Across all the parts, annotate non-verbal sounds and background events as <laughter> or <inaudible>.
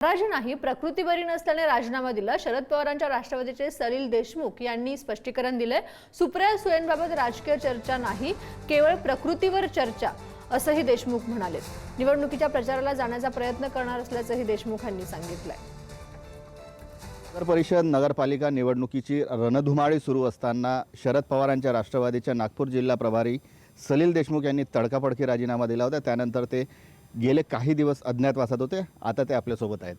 राज नाही प्रकृती बरी नसल्याने राजीनामा दिला. शरद पवारांच्या राष्ट्रवादीचे सलील देशमुख यांनी स्पष्टीकरण दिलंय सुप्रिया सुळेंबाबत राजकीय चर्चा नाही केवळ प्रकृतीवर चर्चा असंही देशमुख म्हणाले निवडणुकीच्या प्रचाराला जाण्याचा प्रयत्न करणार असल्याचंही देशमुख यांनी सांगितलंय. नगर परिषद नगरपालिका निवडणुकीची रणधुमाळी सुरू असताना शरद पवारांच्या राष्ट्रवादीच्या नागपूर जिल्हा प्रभारी सलील देशमुख यांनी तडकाफडकी राजीनामा दिला होता. त्यानंतर ते गेले काही दिवस अज्ञातवासात होते आता ते आपल्यासोबत आहेत.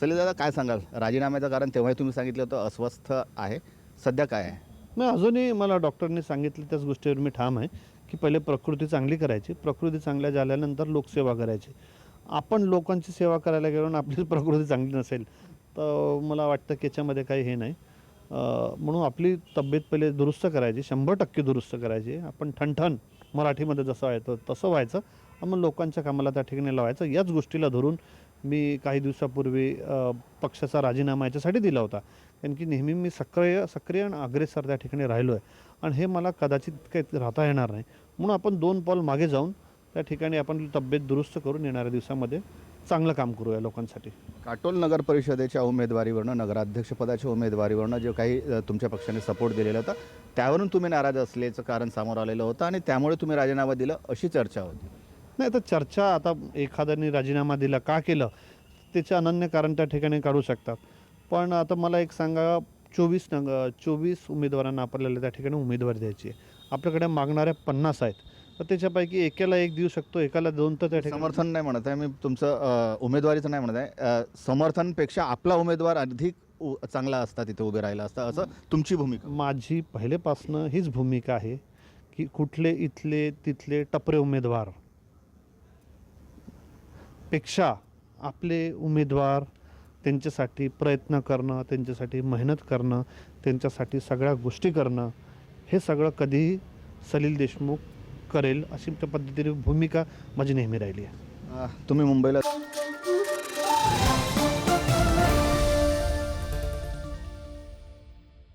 सलील दादा काय सांगाल? राजीनाम्याचं कारण तेव्हाही तुम्ही सांगितलं होतं अस्वस्थ आहे. सध्या काय आहे? नाही अजूनही मला डॉक्टरने सांगितलं त्याच गोष्टीवर मी ठाम आहे की पहिले प्रकृती चांगली करायची. प्रकृती चांगल्या झाल्यानंतर लोकसेवा करायची. आपण लोकांची सेवा करायला गेलो आणि आपली <laughs> प्रकृती चांगली नसेल तर मला वाटतं की याच्यामध्ये काही हे नाही. म्हणून आपली तब्येत पहिले दुरुस्त करायची शंभर टक्के दुरुस्त करायची. आपण ठणठण मराठीमध्ये जसं व्हायचं तसं व्हायचं. मग लोकांच्या कामाला त्या ठिकाणी लावायचं. याच गोष्टीला धरून मी काही दिवसापूर्वी पक्षाचा राजीनामा याच्यासाठी दिला होता. कारण की नेहमी मी सक्रिय सक्रिय आणि अग्रेसर त्या ठिकाणी राहिलो आहे आणि हे मला कदाचित काही राहता येणार नाही. म्हणून आपण दोन पाऊल मागे जाऊन त्या ठिकाणी आपण तब्येत दुरुस्त करून येणाऱ्या दिवसामध्ये चांगलं काम करूया लोकांसाठी. काटोल नगर परिषदेच्या उमेदवारीवरनं नगराध्यक्षपदाच्या उमेदवारीवरनं जे काही अ, तुमच्या पक्षाने सपोर्ट दिलेला होता त्यावरून तुम्ही नाराज असल्याचं कारण समोर आलेलं होतं आणि त्यामुळे तुम्ही राजीनामा दिलं अशी चर्चा होती. नाही तर चर्चा आता एखाद्याने राजीनामा दिला का केलं त्याचे अनन्य कारण त्या ठिकाणी काढू शकतात. पण आता मला एक सांगा चोवीस नग चोवीस उमेदवारांना आपल्याला त्या ठिकाणी उमेदवारी द्यायची आहे. आपल्याकडे मागणाऱ्या पन्नास आहेत. तर त्याच्यापैकी एकाला एक देऊ शकतो एकाला दोन तर त्या ठिकाणी. समर्थन नाही म्हणत आहे. मी तुमचं अ, उमेदवारीचं नाही म्हणत आहे. अ, समर्थनपेक्षा आपला उमेदवार अधिक उ- चांगला असता तिथे उभे राहिला असता. असं तुमची भूमिका. माझी पहिलेपासनं हीच भूमिका आहे की कुठले इथले तिथले टपरे उमेदवारपेक्षा आपले उमेदवार त्यांच्यासाठी प्रयत्न करणं त्यांच्यासाठी मेहनत करणं त्यांच्यासाठी सगळ्या गोष्टी करणं हे सगळं कधीही सलील देशमुख करेल अशी पद्धतीने भूमिका माझी नेहमी राहिली आहे. तुम्ही मुंबईला